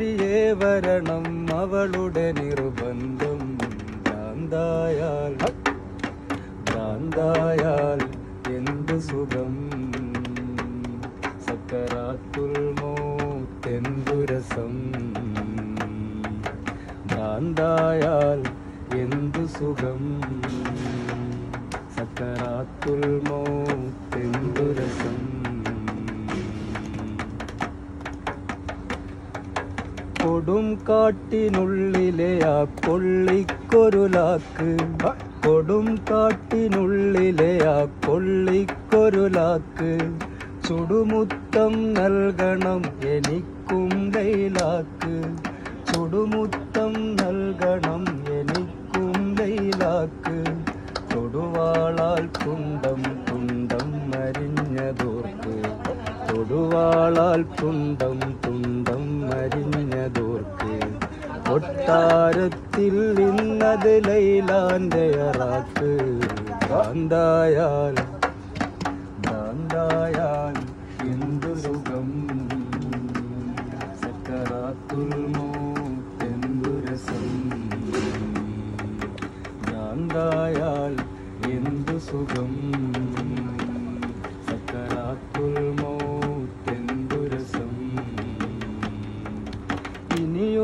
ഇടവഴിയേ വരണം അവളുടെ നിർബന്ധം. ഭ്രാന്തായാൽ ഭ്രാന്തായാൽ എന്ത് സുഖം? സക്കറാത്തുൽ മോത്തെന്തു രസം? ഭ്രാന്തായാൽ എന്തു സുഖം? സക്കറാത്തുൽ മോത്തെന്തു രസം? കൊടും കാട്ടിനുള്ളിലെ ആ കൊള്ളിക്കൊരുലാക്ക്. കൊടും കാട്ടിനുള്ളിലെ ആ കൊള്ളിക്കൊരുലാക്ക്. ചുടുമുത്തം നൽകണം എനിക്കും ലൈലാക്ക്. ചുടുമുത്തം നൽകണം എനിക്കും ലൈലാക്ക്. തൊടുവാളാൽ തുണ്ടം തുണ്ടം മരിഞ്ഞതോർക്ക് തൊടുവാളാൽ തുണ്ടം മരിഞ്ഞതോർക്ക് കൊട്ടാരത്തിൽ നിന്നത് ലൈലാന്റെ അറാക്ക് കാന്തായാൽ കാന്തായാൽ എന്തു സുഖം. സക്കറാത്തുൽ എന്തു രസം. കാന്തായാൽ എന്തു സുഖം.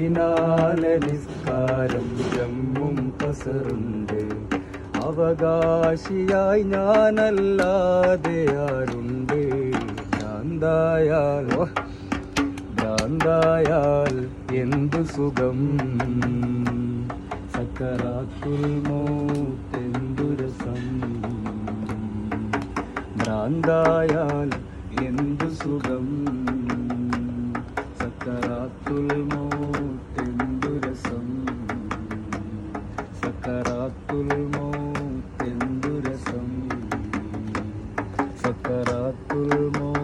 നിസ്കാരം ജമ്മും കസറുണ്ട്. അവകാശിയായി ഞാനല്ലാതെ ആരുണ്ട്? ഭ്രാന്തായാൽ ഓ, ഭ്രാന്തായാൽ എന്തു സുഖം? സക്കറാത്തുൽ മോത്തെന്തു രസം? ഭ്രാന്തായാൽ എന്തു സുഖം? സക്കറാത്തുൽ సకరాతుల్ తెందు రసం. సకరాతుల్ మౌత్